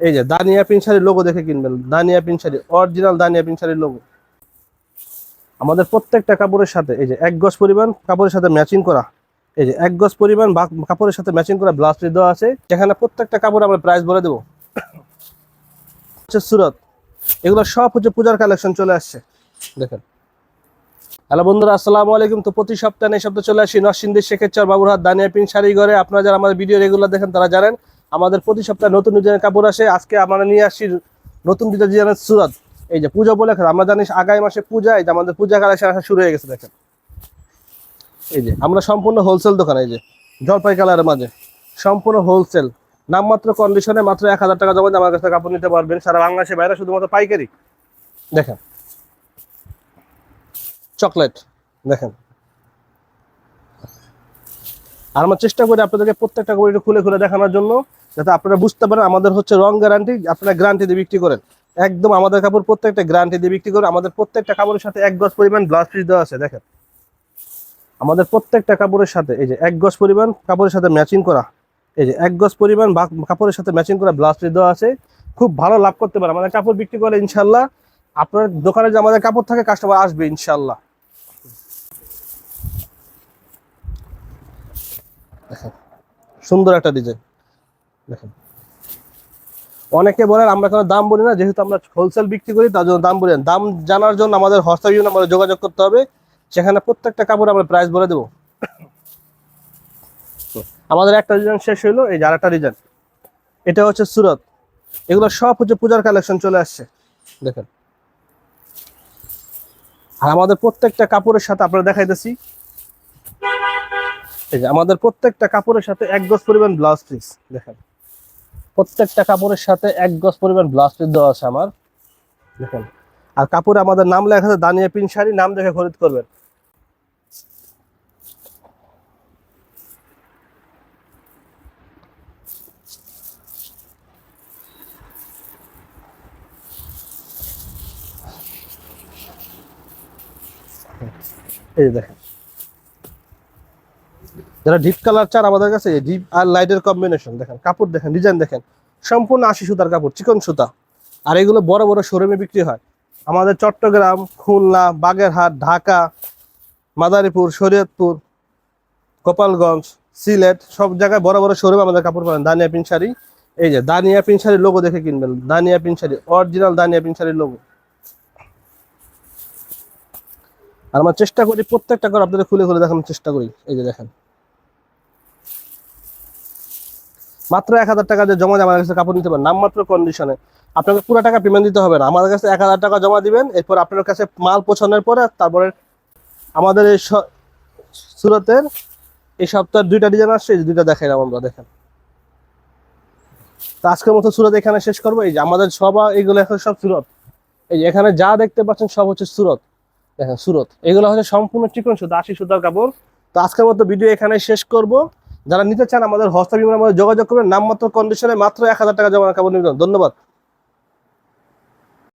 এই যে দানিয়া পিনসারির লোগো দেখে কিনবেন। দানিয়া পিনসারি অরিজিনাল দানিয়া পিনসারির লোগো আমাদের প্রত্যেকটা কাপড়ের সাথে, এই যে এক গজ পরিমাণ কাপড়ের সাথে ম্যাচিং করা। এই যে এক গজ পরিমাণ কাপড়ের সাথে ম্যাচিং করা ব্লাউজ পিস দেওয়া আছে। যেখানে প্রত্যেকটা কাপড় আমরা প্রাইস বলে দেবো। হচ্ছে সুরত। এগুলো সব হচ্ছে পূজার কালেকশন চলে আসছে। দেখেন। হ্যালো বন্ধুরা, আসসালামু আলাইকুম। তো প্রতি সপ্তাহে এই সপ্তাহে চলে আসি নরসিংদী শেখেরচর বাবুরহাট দানিয়া পিন শাড়ি ঘরে। আপনারা যারা আমাদের ভিডিও রেগুলার দেখেন, তারা জানেন আমাদের প্রতি সপ্তাহে নতুন ডিজাইনের কাপড় আসে। আজকে আমরা নিয়ে আসছি নতুন ডিজাইনের সুরত। এই যে পূজা বলে আমরা জানি আগামী মাসে পূজা, এই যে আমাদের পূজা কালেকশন আসা শুরু হয়ে গেছে, দেখেন। এই যে, আমরা সম্পূর্ণ হোলসেল দোকান, এই যে, জলপাই কালারের মাঝে। সম্পূর্ণ হোলসেল নামমাত্র কন্ডিশনে মাত্র এক হাজার টাকা জমা আমার কাছে কাপড় নিতে পারবেন। সারা বাংলাদেশে বাইরে শুধুমাত্র পাইকারি। দেখেন। চকলেট, দেখেন। আর আমরা চেষ্টা করি আপনাদেরকে প্রত্যেকটা একটু খুলে খুলে দেখানোর জন্য, যাতে আপনারা বুঝতে পারেন আমাদের হচ্ছে রং গ্যারান্টি আপনারা গ্যারান্টি দিয়ে বিক্রি করেন। একদম আমাদের কাপড় প্রত্যেকটা গ্যারান্টি দিয়ে বিক্রি করে আমাদের প্রত্যেকটা কাপড়ের সাথে এক গজ পরিমাণ ব্লাউজ পিস দেওয়া আছে, দেখেন। আমাদের প্রত্যেকটা কাপড়ের সাথে, এই যে এক গজ পরিমাণ কাপড়ের সাথে ম্যাচিং করা, এই যে এক গজ পরিমাণ কাপড়ের সাথে ম্যাচিং করা ব্লাউজ পিস দেওয়া আছে। খুব ভালো লাভ করতে পারে। আমাদের কাপড় বিক্রি করে ইনশাল্লাহ আপনার দোকানে যে আমাদের কাপড় থাকে কাস্টমার আসবে ইনশাল্লাহ দেখেন। সুন্দর একটা ডিজাইন দেখেন। অনেকে বলেন, আমরা কোনো দাম বলি না, যেহেতু আমরা হোলসেল বিক্রি করি, তার জন্য দাম বলি না। দাম জানার জন্য আমাদের হোয়াটসঅ্যাপ নাম্বারে যোগাযোগ করতে হবে। সেখানে প্রত্যেকটা কাপড় আমরা প্রাইস বলে দেবো। আমাদের একটা ডিজাইন শেষ হইল, এই যে আরেকটা ডিজাইন এটা হচ্ছে সুরত। এগুলো সব হচ্ছে পূজার কালেকশন চলে আসছে। দেখেন। আর আমাদের প্রত্যেকটা কাপড়ের সাথে আপনারা দেখাইতেছি। এই যে আমাদের প্রত্যেকটা কাপড়ের সাথে এক গজ পরিমাণ ব্লাউজ পিস দেখেন। প্রত্যেকটা কাপড়ের সাথে এক গজ পরিমাণ ব্লাউজ পিস দেওয়া আছে আমার, দেখেন। আর কাপড়ে আমাদের নাম লেখা আছে দানিয়া পিন শাড়ি, নাম দেখে খরিদ করবেন। এই দেখেন। যারা ডিপ কালার চান আমাদের কাছে ডিপ আর লাইটের কম্বিনেশন দেখেন, কাপড় দেখেন ডিজাইন দেখেন, সম্পূর্ণ আশি সুতার কাপড়, চিকন সুতা। আর এগুলো বড় বড় শোরুমে বিক্রি হয়। আমাদের চট্টগ্রাম, খুলনা, বাগেরহাট, ঢাকা, মাদারীপুর, শরীয়তপুর, গোপালগঞ্জ, সিলেট, সব জায়গায় বড় বড় শোরুমে আমাদের কাপড় পাবেন। দানিয়া পিন শাড়ি এই যে দানিয়া পিন শাড়ির লোগো দেখে কিনবেন। Dania pin sari original Dania pin শাড়ির লোগো আর আমরা চেষ্টা করি, প্রত্যেকটা করে আপনাদের খুলে খুলে দেখানোর চেষ্টা করি। এই যে দেখেন। মাত্র এক হাজার টাকা যে জমা দিয়ে আমাদের কাছে কাপড় নিতে পারেন। নামমাত্র কন্ডিশনে আপনাকে পুরো টাকা পেমেন্ট দিতে হবে না। আমাদের কাছে এক হাজার টাকা জমা দিবেন, এরপর আপনার কাছে মাল পৌঁছানোর পরে তারপরে আমাদের এই সুরতের এই সপ্তাহের দুইটা ডিজাইন আসছে, এই দুইটা দেখাই আমরা, দেখেন। তো আজকের মতো সুরত এখানে শেষ করব। এই যে আমাদের সব এইগুলো এখন সব সুরত। এই যে এখানে যা দেখতে পাচ্ছেন সব হচ্ছে সুরত। দেখেন সুরত। এগুলো হচ্ছে সম্পূর্ণ চিকন সুতা আশি সুতার কাপড়। তো আজকের মতো ভিডিও এখানে শেষ করব। যারা নিতে চান আমাদের হস্তাবিমান আমাদের যোগাযোগ করবেন। নামমাত্র কন্ডিশনে মাত্র এক হাজার টাকা জমা কাপড় নিবেদন। ধন্যবাদ।